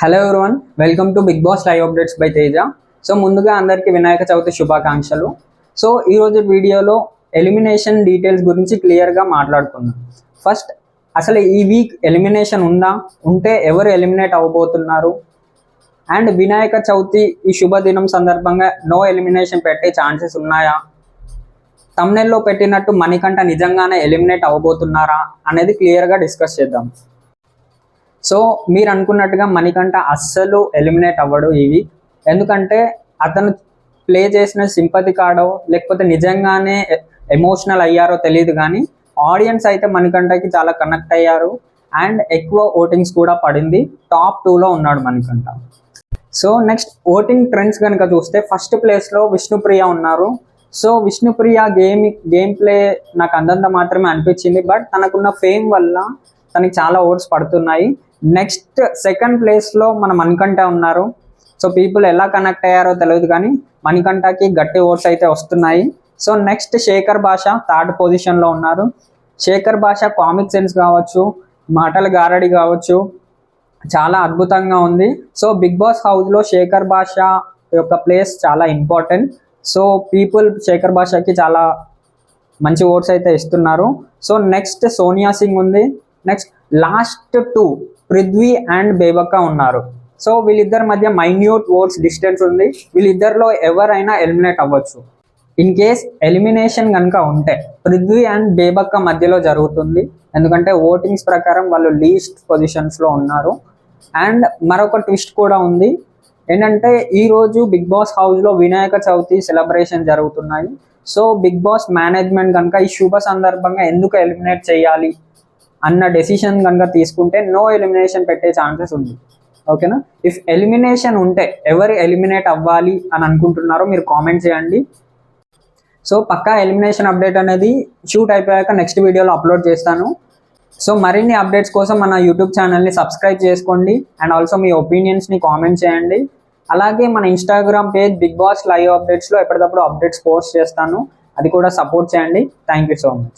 Hello everyone welcome to Bigg Boss live updates by Teja so ముందుగా అందరికీ వినాయక చవితి శుభాకాంక్షలు. So ఈరోజు వీడియోలో ఎలిమినేషన్ డీటెయిల్స్ గురించి క్లియర్గా మాట్లాడుకుందాం. ఫస్ట్ అసలు ఈ వీక్ ఎలిమినేషన్ ఉందా? ఉంటే ఎవరు ఎలిమినేట్ అవ్వబోతున్నారు? అండ్ వినాయక చవితి ఈ శుభదినం సందర్భంగా నో ఎలిమినేషన్ పెట్టే ఛాన్సెస్ ఉన్నాయా? తమ్నెల్లో పెట్టినట్టు మణికంఠ నిజంగానే ఎలిమినేట్ అవ్వబోతున్నారా? అనేది క్లియర్గా డిస్కస్ చేద్దాం. సో మీరు అనుకున్నట్టుగా మణికంఠ అస్సలు ఎలిమినేట్ అవ్వడు ఇవి ఎందుకంటే అతను ప్లే చేసిన సింపతి కాడో లేకపోతే నిజంగానే ఎమోషనల్ అయ్యారో తెలియదు కానీ ఆడియన్స్ అయితే మణికంఠకి చాలా కనెక్ట్ అయ్యారు. అండ్ ఎక్కువ ఓటింగ్స్ కూడా పడింది. టాప్ టూలో ఉన్నాడు Manikanta. So next voting trends కనుక చూస్తే ఫస్ట్ ప్లేస్లో విష్ణుప్రియ ఉన్నారు. So Vishnupriya game game play నాకు అందంత మాత్రమే అనిపించింది. బట్ తనకున్న ఫేమ్ వల్ల తనకి చాలా ఓట్స్ పడుతున్నాయి. నెక్స్ట్ సెకండ్ ప్లేస్లో మన మణికంఠ ఉన్నారు. సో పీపుల్ ఎలా కనెక్ట్ అయ్యారో తెలియదు కానీ మణికంఠకి గట్టి ఓట్స్ అయితే వస్తున్నాయి. సో నెక్స్ట్ శేఖర్ భాష థర్డ్ పొజిషన్లో ఉన్నారు. శేఖర్ భాష కామిక్ సెన్స్ కావచ్చు మాటల గారడి కావచ్చు చాలా అద్భుతంగా ఉంది. సో బిగ్ బాస్ హౌస్లో శేఖర్ భాష యొక్క ప్లేస్ చాలా ఇంపార్టెంట్. సో పీపుల్ శేఖర్ భాషకి చాలా మంచి ఓట్స్ అయితే ఇస్తున్నారు. సో నెక్స్ట్ సోనియా సింగ్ ఉంది. Next last two Prithvi and Bebakka ఉన్నారు. సో వీళ్ళిద్దరి మధ్య మైన్యూట్ ఓట్స్ డిస్టెన్స్ ఉంది. వీళ్ళిద్దరిలో ఎవరైనా ఎలిమినేట్ అవ్వచ్చు. ఇన్ కేస్ ఎలిమినేషన్ కనుక ఉంటే పృథ్వీ అండ్ బేబక్క మధ్యలో జరుగుతుంది. ఎందుకంటే ఓటింగ్స్ ప్రకారం వాళ్ళు లీస్ట్ పొజిషన్స్లో ఉన్నారు. అండ్ మరొక ట్విస్ట్ కూడా ఉంది. ఏంటంటే ఈరోజు బిగ్ బాస్ హౌస్లో వినాయక చవితి సెలబ్రేషన్ జరుగుతున్నాయి. సో బిగ్ బాస్ మేనేజ్మెంట్ కనుక ఈ శుభ సందర్భంగా ఎందుకు ఎలిమినేట్ చేయాలి? అన్న డెసిషన్ కనుక తీసుకుంటే నో ఎలిమినేషన్ పెట్టే ఛాన్సెస్ ఉంది. ఓకేనా ఇఫ్ ఎలిమినేషన్ ఉంటే ఎవరు ఎలిమినేట్ అవ్వాలి అని అనుకుంటున్నారో మీరు కామెంట్ చేయండి. సో పక్కా ఎలిమినేషన్ అప్డేట్ అనేది షూట్ అయిపోయాక నెక్స్ట్ వీడియోలో అప్లోడ్ చేస్తాను. సో మరిన్ని అప్డేట్స్ కోసం మన యూట్యూబ్ ఛానల్ని సబ్స్క్రైబ్ చేసుకోండి అండ్ ఆల్సో మీ ఒపీనియన్స్ని కామెంట్ చేయండి. అలాగే మన Instagram page Bigg Boss live అప్డేట్స్లో ఎప్పటికప్పుడు అప్డేట్స్ పోస్ట్ చేస్తాను. అది కూడా సపోర్ట్ చేయండి. Thank you so much